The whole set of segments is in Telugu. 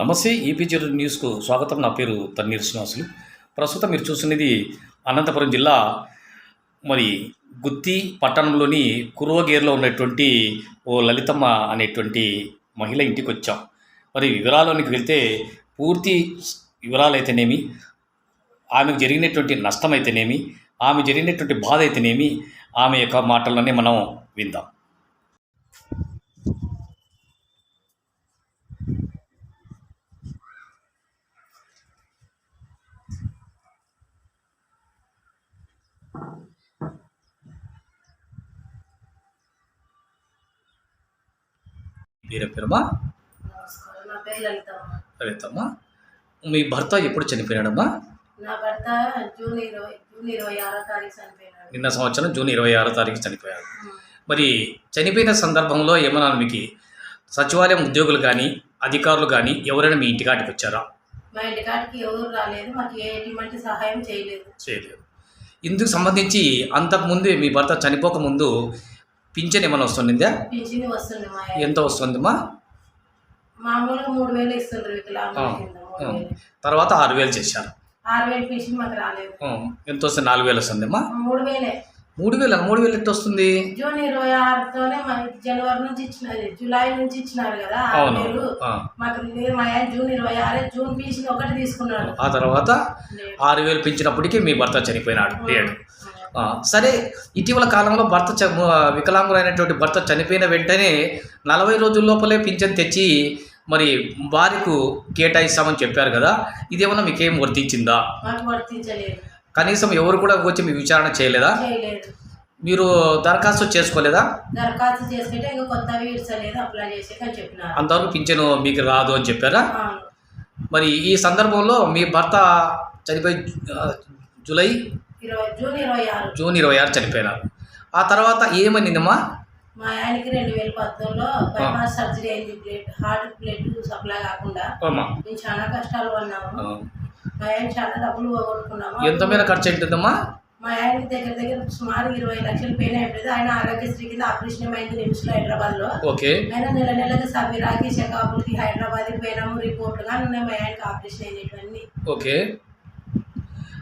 నమస్తే ఈపీజీ న్యూస్కు స్వాగతం. నా పేరు తన్నీర్ శ్రీనివాసులు. ప్రస్తుతం మీరు చూస్తున్నది అనంతపురం జిల్లా మరి గుత్తి పట్టణంలోని కురువగేర్లో ఉన్నటువంటి ఓ లలితమ్మ అనేటువంటి మహిళ ఇంటికి వచ్చాం మరి వివరాల్లోనికి వెళ్తే పూర్తి వివరాలు అయితేనేమి ఆమెకు జరిగినటువంటి నష్టం అయితేనేమి ఆమె జరిగినటువంటి బాధ అయితేనేమి ఆమె యొక్క మాటల్లోనే మనం విందాం. పేరు పేరమ్మా? లలితమ్మ. మీ భర్త ఎప్పుడు చనిపోయాడమ్మా? నా భర్త జూన్ ఇరవై జూన్ ఇరవై ఆరో తారీఖు చనిపోయినాడు. నిన్న సంవత్సరం జూన్ ఇరవై ఆరో తారీఖు చనిపోయాడు. మరి చనిపోయిన సందర్భంలో ఏమన్నా మీకు? సచివాలయం ఉద్యోగులు కానీ అధికారులు కానీ ఎవరైనా మీ ఇంటికాటికి వచ్చారా? మా ఇంటి కాడికి ఎవరు రాలేదు. మాకు ఎటువంటి సహాయం చేయలేదు. చేయలేదు. ఇందుకు సంబంధించి అంతకుముందు మీ భర్త చనిపోకముందు పింఛన్ ఏమైనా వస్తుందా పింఛన్ వస్తుంది మా ఆయన. ఎంత వస్తుందమ్మా? మామూలుగా మూడు వేలు ఇస్తుండ్రు వికలాంగుల ఆ, కింద మూడు ఆ. వేలు. తర్వాత ఆరు వేలు చేశారు. ఆరు వేలు పింఛన్ మాకు రాలేదు. ఆ, ఎంత వస్తుంది? నాలుగు వేలు వస్తుందమ్మా? మూడు వేలే. మూడు వేలు? మూడు వేలు ఎంత వస్తుంది? జూన్ ఇరవై ఆరుతోనే మనకి జనవరి నుంచి ఇచ్చినారు జూలై నుంచి ఇచ్చినారు కదా ఆరు అవును వేలు. ఆ. మాకు లేదు మా ఆయన జూన్ ఇరవై ఆరే జూన్ పింఛన్ ఒకటి తీసుకున్నాడు. ఆ తర్వాత లేదు. ఆరు వేలు పెంచినప్పటికీ మీ భర్త చనిపోయినాడు లేడు. సరే ఇటీవల కాలంలో భర్త చ- వికలాంగులైనటువంటి భర్త చనిపోయిన వెంటనే నలభై రోజుల లోపలే పింఛన్ తెచ్చి మరి భార్యకు కేటాయిస్తామని చెప్పారు కదా ఇదేమన్నా మీకేం వర్తించిందా? కనీసం ఎవరు కూడా వచ్చి మీ విచారణ చేయలేదా? మీరు దరఖాస్తు చేసుకోలేదా? దరఖాస్తు చేసుకుంటే ఇంకా కొత్తవి ఇడ్చలేదు అప్లై చేసి అని చెప్పినారు. అంతవరకు పింఛను మీకు రాదు అని చెప్పారా. మరి ఈ సందర్భంలో మీ భర్త చనిపోయి జూలై జూన్ ఇరవై ఆరు. జూన్ ఇరవై ఆరు చనిపోయినారు. ఆ తర్వాత ఏమైందమ్మా? మా ఆయనకి రెండు వేల పద్నాలుగులో బైపాస్ సర్జరీ అయింది ప్లేట్ హార్ట్ ప్లేట్ సప్లై కాకుండా. మేము చాలా కష్టాలు పడినాము. మా ఆయన చాలా డబ్బులు పోగొట్టుకున్నాము. ఎంత మీద ఖర్చు అవుతుందమ్మా మా ఆయనకి దగ్గర దగ్గర సుమారు ఇరవై లక్షలు పెయిన్ అయిపోయింది ఆయన ఆరోగ్యశ్రీ కింద ఆపరేషన్ అయింది నిమ్స్లో హైదరాబాద్లో ఓకే. ఆయన నెల నెలకి సబీరాకి చెకప్లకి హైదరాబాద్కి పోయినాము. కానీ ఉన్నాయి మా ఆయనకి ఆపరేషన్ అయినటువన్నీ ఓకే.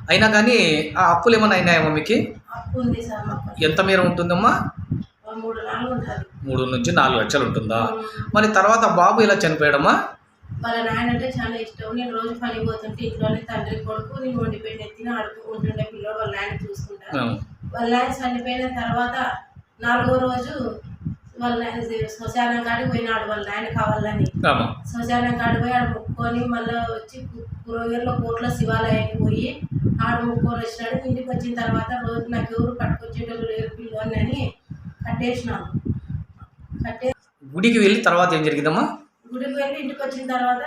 అయినా కానీ ఆ అప్పులు ఏమైనా అయినాయమ్మా మీకు? ఎంత మేర ఉంటుందమ్మా? మూడు నుంచి నాలుగు లక్షలు ఉంటుందా? మరి తర్వాత బాబు ఇలా చనిపోయాడమ్మా? వాళ్ళ నాయన అంటే చాలా ఇష్టం. నేను రోజు పని పోతుంటే ఇంట్లోనే తండ్రి కొడుకు నేను వండి పెట్టి ఎత్తిన ఆడుతూ ఉంటుండే పిల్లోడు వాళ్ళ నాయన చూసుకుంటా ఆ, వాళ్ళ నాయన చనిపోయిన తర్వాత నాలుగో రోజు వాళ్ళ నాయన శ్మశానం కాడికి పోయినాడు. వాళ్ళ నాయన కావాలని. శ్మశానం కాడికి పోయి ఆడ ముక్కొని మళ్ళీ వచ్చి పురోగిరిలో కోట్ల శివాలయానికి పోయి ఆడ ముక్కొని వచ్చినాడు ఇంటికి వచ్చిన తర్వాత రోజు నాకు ఎవరు పట్టుకొచ్చేటోళ్ళు లేరు పిల్లోని అని కట్టేసినాము కట్టే గుడికి వెళ్ళి తర్వాత ఏం జరిగిందమ్మా? గుడికి వెళ్ళి ఇంటికి వచ్చిన తర్వాత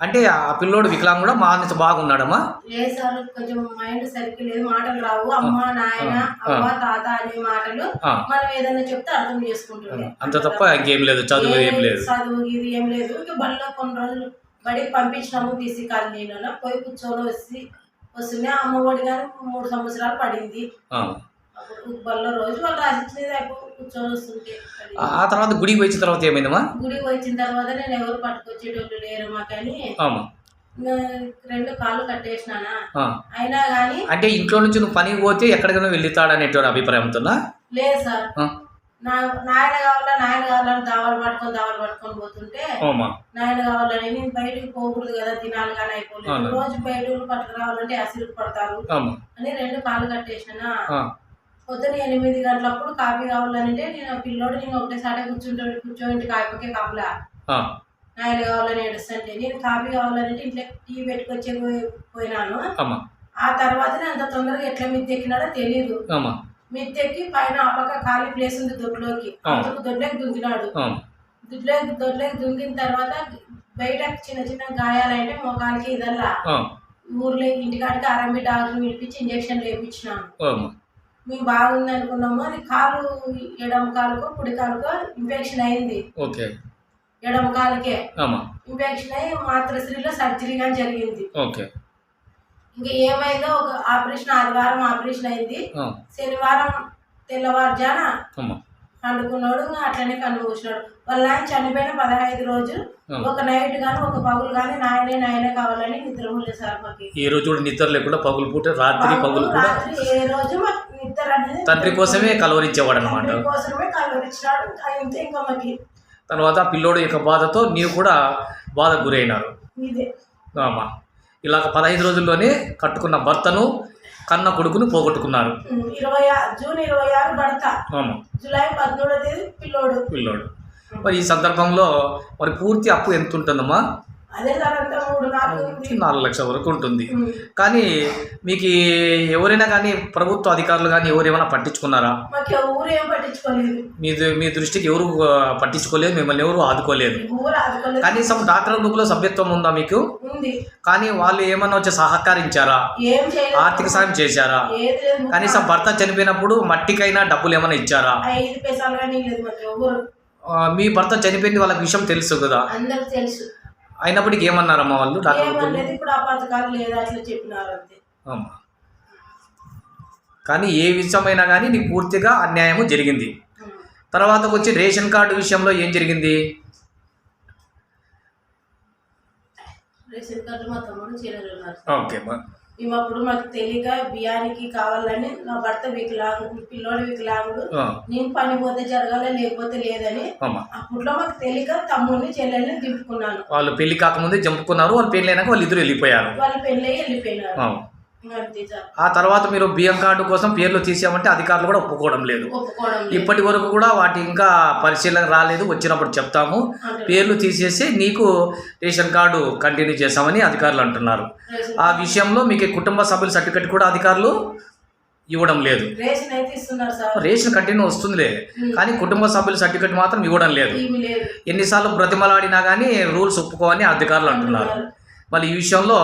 అంటే ఆ పిల్లోడు వికలాంగుడా? మా నుంచి బాగున్నాడమ్మా? లేదు సార్ కొంచెం మైండ్ సరిగ్గా లేదు మాటలు రావు. అమ్మ నాయన అవ్వ తాత అనే మాటలు మనం ఏదైనా చెప్తే అర్థం చేసుకుంటుంది. అంత తప్ప ఇంకేం లేదు. చదువు ఏం లేదు. చదువు ఇది ఏం లేదు. ఇంకా బడిలో కొన్ని రోజులు బడికి పంపించినాము బీసీ కాలనీలో పోయి కూర్చొని వచ్చి వస్తుండే అమ్మ ఒడి కానీ మూడు సంవత్సరాలు పడింది. రోజు వాళ్ళు రాసిచ్చినది అయిపోయి కూర్చొని వస్తుంటే. ఆ- తర్వాత గుడికి వచ్చిన తర్వాత ఏమైందమ్మా? గుడికి వచ్చిన తర్వాత నేను ఎవరు పట్టుకొచ్చేటోళ్ళు లేరు ఆమా ఇంకా రెండు కాళ్ళు కట్టేసినానా. అయినా కానీ అంటే ఇంట్లో నుంచి నువ్వు పనికి పోతే ఎక్కడికైనా వెళ్తాడనేటువంటి అభిప్రాయంతోనా లేదు సార్. నాయన కావాలా నాయన కావాలని దావాలు పట్టుకొని దావాలు పట్టుకొని పోతుంటే నాయన కావాలని నేను బయటికి పోకూడదు కదా తినాలి కానీ అయిపోలేదు. రోజు బయట ఊరు పట్టుకురావాలంటే అసిరు పడతారు అని రెండు కాళ్ళు కట్టేసిన. పొద్దున ఎనిమిది గంటలప్పుడు కాఫీ కావాలంటే నేను ఆ పిల్లోడు నేను ఒకటేసారి కూర్చుంటాడు కూర్చోండి కాయపకే కాపులా. నాయన కావాలని ఏడుస్తుంటే నేను కాఫీ కావాలంటే ఇంట్లో టీ పెట్టుకొచ్చే పోయి- పోయినాను. ఆ తర్వాత నేను అంత తొందరగా ఎట్లా మిద్దె ఎక్కినాడో తెలియదు ఎక్కి పైన ఆ పక్క ఖాళీ ప్లేస్ ఉంది దొడ్లోకి. అందుకు దొడ్లోకి దుంకినాడు. ఆమా దొడ్లోకి దొడ్లోకి దుంకిన తర్వాత బయట చిన్న చిన్న గాయాలంటే మోకాలకి ఇదల్లా. ఊర్లో ఇంటికాడికి ఆర్ఎంబి డాక్టర్ పిలిపించి ఇంజక్షన్ వేయించినాను. మేము బాగుంది అనుకున్నాము అది కాలు ఎడమ కాలుకో కుడి కాలుకో ఇన్ఫెక్షన్ అయింది. ఓకే. ఎడమ కాలుకే. ఇన్ఫెక్షన్ అయ్యి మాతృశ్రీలో సర్జరీ కానీ జరిగింది. ఓకే. ఇంకా ఏమైందో ఒక ఆపరేషన్ ఆదివారం ఆపరేషన్ అయింది. శనివారం తెల్లవారుజాన పండుకున్నాడు అట్లనే కన్ను మూసినాడు వాళ్ళ ఆయన చనిపోయిన పదహైదు రోజు. ఒక నైట్ కానీ ఒక పగులు కానీ నాయనే నాయనే కావాలని నిద్ర ఉండలేదు సార్ మాకు. ఈ రోజు కూడా నిద్ర లేకుండా పగులు పూట రాత్రి పగులు కూడా ఏ రోజు మాకు నిద్ర అనేది తండ్రి కోసమే కలవరించేవాడు అనమాట కోసమే కలవరించినాడు. అంతే ఇంకా మాకు తర్వాత పిల్లోడు యొక్క బాధతో నీవు కూడా బాధకు గురైనారు ఇదే. ఇలాగ పదహైదు రోజుల్లోనే కట్టుకున్న భర్తను కన్న కొడుకును పోగొట్టుకున్నారు ఉం, ఇరవై ఆ- జూన్ ఇరవై ఆరు పడతా ఆమా జూలై పదమూడో తేదీ పిల్లోడు. పిల్లోడు. మరి ఈ సందర్భంలో మరి పూర్తి అప్పు ఎంత ఉంటుందమ్మా నాలుగు లక్షల వరకు ఉంటుంది. కానీ మీకు ఎవరైనా కానీ ప్రభుత్వ అధికారులు కానీ ఎవరేమైనా పట్టించుకున్నారా? మాకు ఊరు ఏం పట్టించుకోలేదు. మీ మీ దృష్టికి ఎవరు పట్టించుకోలేదు మిమ్మల్ని ఎవరు ఆదుకోలేదు. కనీసం డాక్టర్ బుక్లో సభ్యత్వం ఉందా మీకు? కానీ వాళ్ళు ఏమన్నా వచ్చి సహకరించారా? ఆర్థిక సాయం చేశారా? కనీసం భర్త చనిపోయినప్పుడు మట్టికైనా డబ్బులు ఏమైనా ఇచ్చారా? ఎవరు. మీ భర్త చనిపోయింది వాళ్ళకి విషయం తెలుసు కదా? తెలుసు. అయినప్పటికీ ఏమన్నారమ్మా వాళ్ళు? డాక్టర్ బుక్లో? ఏమనేది ఇప్పుడు ఆ పథకాలు లేదా అట్లా చెప్పినారు అంతే. అమ్మా కానీ ఏ విషయమైనా కానీ నీకు పూర్తిగా అన్యాయము జరిగింది. తర్వాత వచ్చి రేషన్ కార్డు విషయంలో ఏం జరిగింది? రేషన్ కార్డు మా తమ్ముడు చీరలు ఉన్నారు ఓకే అమ్మా. మేము అప్పుడు మాకు తెలియక బియ్యానికి కావాలని నా భర్త వికలాంగుడు పిల్లోడు వికలాంగుడు. నేను పని పోతే జరగాలి లేకపోతే లేదని. అప్పట్లో మాకు తెలియక తమ్ముడిని చెల్లెల్ని దింపుకున్నాను. వాళ్ళు పెళ్ళి కాకముందే చంపుకున్నారు వాళ్ళు పెళ్ళి అయినాక వాళ్ళు ఇద్దరు వెళ్ళిపోయారు. వాళ్ళు పెళ్ళి వెళ్ళిపోయినారు. ఆ. తర్వాత మీరు బియ్యం కార్డు కోసం పేర్లు తీసామంటే అధికారులు కూడా ఒప్పుకోవడం లేదు. ఇప్పటి వరకు కూడా వాటి ఇంకా పరిశీలన రాలేదు వచ్చినప్పుడు చెప్తాము. పేర్లు తీసేసి నీకు రేషన్ కార్డు కంటిన్యూ చేస్తామని అధికారులు అంటున్నారు. ఆ విషయంలో మీకు కుటుంబ సభ్యుల సర్టిఫికెట్ కూడా అధికారులు ఇవ్వడం లేదు. రేషన్ కంటిన్యూ వస్తుందిలే కానీ కుటుంబ సభ్యుల సర్టిఫికెట్ మాత్రం ఇవ్వడం లేదు. ఎన్నిసార్లు బ్రతిమలాడినా కానీ రూల్స్ ఒప్పుకోవని అధికారులు అంటున్నారు. మరి ఈ విషయంలో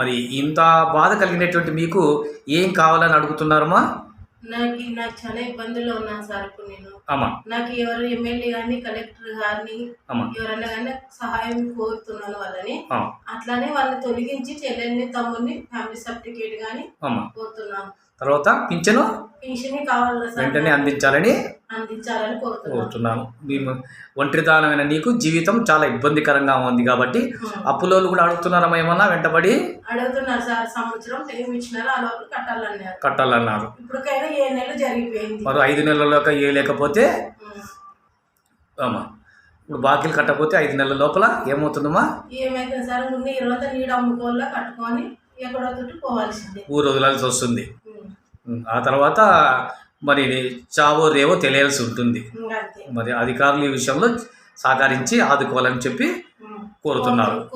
మరి ఇంత బాధ కలిగినటువంటి మీకు ఏం కావాలని అడుగుతున్నారమ్మా? నాకు నాకు చాలా ఇబ్బందులు ఉన్నాను సార్ ఇప్పుడు నేను. అమ్మా. నాకు ఎవరు ఎమ్మెల్యే కానీ కలెక్టర్ గారిని ఎవరన్నా కానీ సహాయం కోరుతున్నాను వాళ్ళని. అట్లానే వాళ్ళని తొలగించి చెల్లెల్ని తమ్ముడిని ఫ్యామిలీ సర్టిఫికేట్ కానీ అమ్మా. కోరుతున్నాను. తర్వాత పింఛను వెంటనే అందించాలని కోరుతున్నాను. మేము ఒంటరిదానమైన నీకు జీవితం చాలా ఇబ్బందికరంగా ఉంది కాబట్టి అప్పులోళ్ళు కూడా అడుగుతున్నారమ్మా ఏమన్నా వెంటబడి? అడుగుతున్నారు సార్ సంవత్సరం టైం ఇచ్చినారు ఆ లోపల కట్టాలన్నారు. కట్టాలన్నారు. ఇప్పటికైనా ఏ నెల జరిగిపోయింది. మరి ఐదు నెలల్లోకి ఏ లేకపోతే. అమ్మా ఇప్పుడు బాకీలు కట్టకపోతే ఐదు నెలల లోపల ఏమవుతుందమ్మా? ఏమైతే సార్ ముందు రోజు నీడ అమ్ముకోవాలా కట్టుకొని ఎక్కడో పోవాల్సిందే. ఊరు వదలాల్సి వస్తుంది. ఆ తర్వాత మరి చావో రేవో తెలియాల్సి ఉంటుంది. మరి అధికారులు ఈ విషయంలో సహకరించి ఆదుకోవాలని చెప్పి ఉం. కోరుతున్నారు.